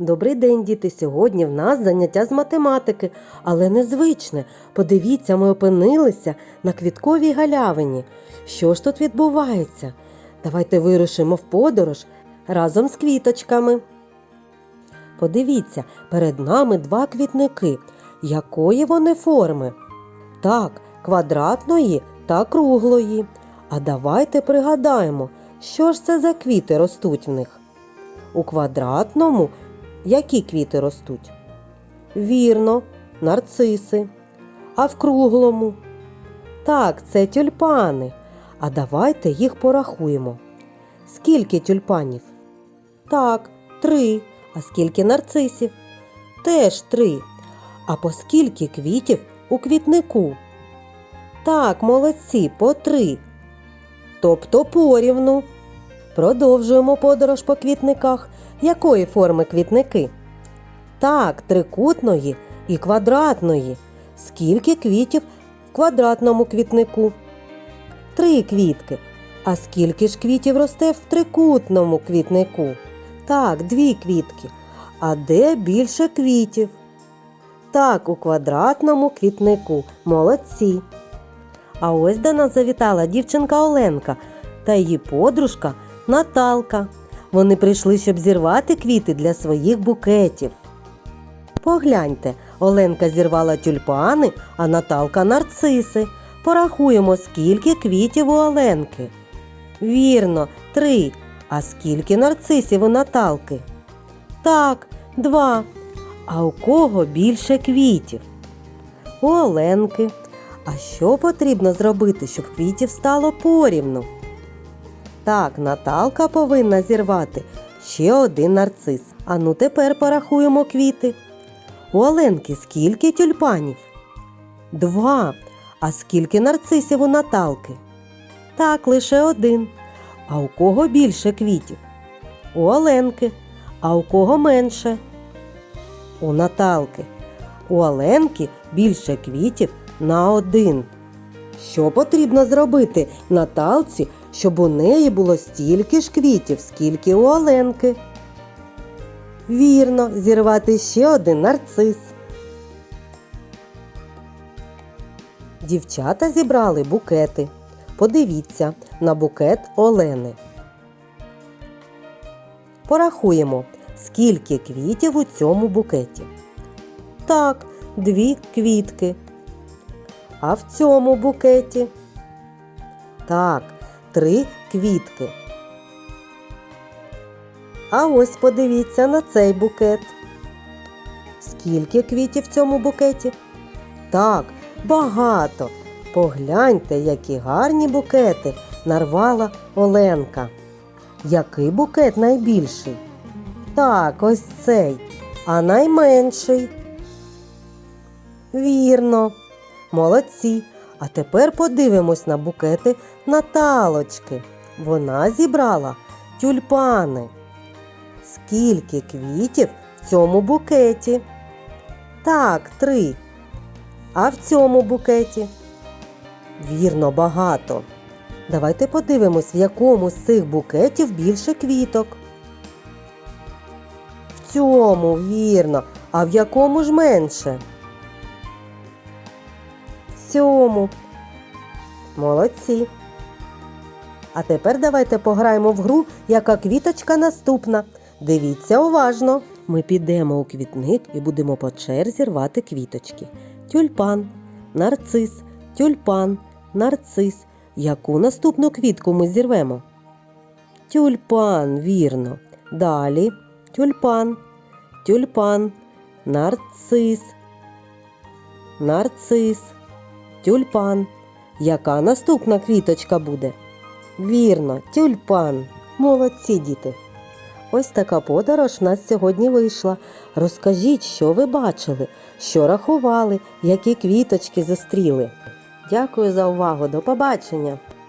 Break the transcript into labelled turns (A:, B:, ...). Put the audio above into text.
A: Добрий день, діти! Сьогодні в нас заняття з математики, але незвичне. Подивіться, ми опинилися на квітковій галявині. Що ж тут відбувається? Давайте вирушимо в подорож разом з квіточками. Подивіться, перед нами два квітники. Якої вони форми? Так, квадратної та круглої. А давайте пригадаємо, що ж це за квіти ростуть в них. У квадратному які квіти ростуть? Вірно, нарциси. А в круглому? Так, це тюльпани. А давайте їх порахуємо. Скільки тюльпанів? Так, три. А скільки нарцисів? Теж три. А по скільки квітів у квітнику? Так, молодці, по три. Тобто порівну. Продовжуємо подорож по квітниках. Якої форми квітники? Так, трикутної і квадратної. Скільки квітів в квадратному квітнику? Три квітки. А скільки ж квітів росте в трикутному квітнику? Так, дві квітки. А де більше квітів? Так, у квадратному квітнику. Молодці. А ось до нас завітала дівчинка Оленка та її подружка Наталка. Вони прийшли, щоб зірвати квіти для своїх букетів. Погляньте, Оленка зірвала тюльпани, а Наталка нарциси. Порахуємо, скільки квітів у Оленки. Вірно, три. А скільки нарцисів у Наталки? Так, два. А у кого більше квітів? У Оленки. А що потрібно зробити, щоб квітів стало порівну? Так, Наталка повинна зірвати ще один нарцис. А ну тепер порахуємо квіти. У Оленки скільки тюльпанів? Два. А скільки нарцисів у Наталки? Так, лише один. А у кого більше квітів? У Оленки. А у кого менше? У Наталки. У Оленки більше квітів на один. Що потрібно зробити Наталці, щоб у неї було стільки ж квітів, скільки у Оленки? Вірно, зірвати ще один нарцис. Дівчата зібрали букети. Подивіться на букет Олени. Порахуємо, скільки квітів у цьому букеті. Так, дві квітки. А в цьому букеті? Так, три квітки. А ось подивіться на цей букет. Скільки квітів в цьому букеті? Так, багато. Погляньте, які гарні букети нарвала Оленка. Який букет найбільший? Так, ось цей, а найменший. Вірно. Молодці. А тепер подивимось на букети Наталочки. Вона зібрала тюльпани. Скільки квітів в цьому букеті? Так, три. А в цьому букеті? Вірно, багато. Давайте подивимось, в якому з цих букетів більше квіток. В цьому, вірно. А в якому ж менше? Цьому. Молодці. А тепер давайте пограємо в гру, яка квіточка наступна. Дивіться уважно. Ми підемо у квітник і будемо по черзі рвати квіточки. Тюльпан, нарцис, тюльпан, нарцис. Яку наступну квітку ми зірвемо? Тюльпан, вірно. Далі тюльпан, тюльпан, нарцис, нарцис, тюльпан. Яка наступна квіточка буде? Вірно, тюльпан. Молодці діти. Ось така подорож в нас сьогодні вийшла. Розкажіть, що ви бачили, що рахували, які квіточки зустріли. Дякую за увагу. До побачення!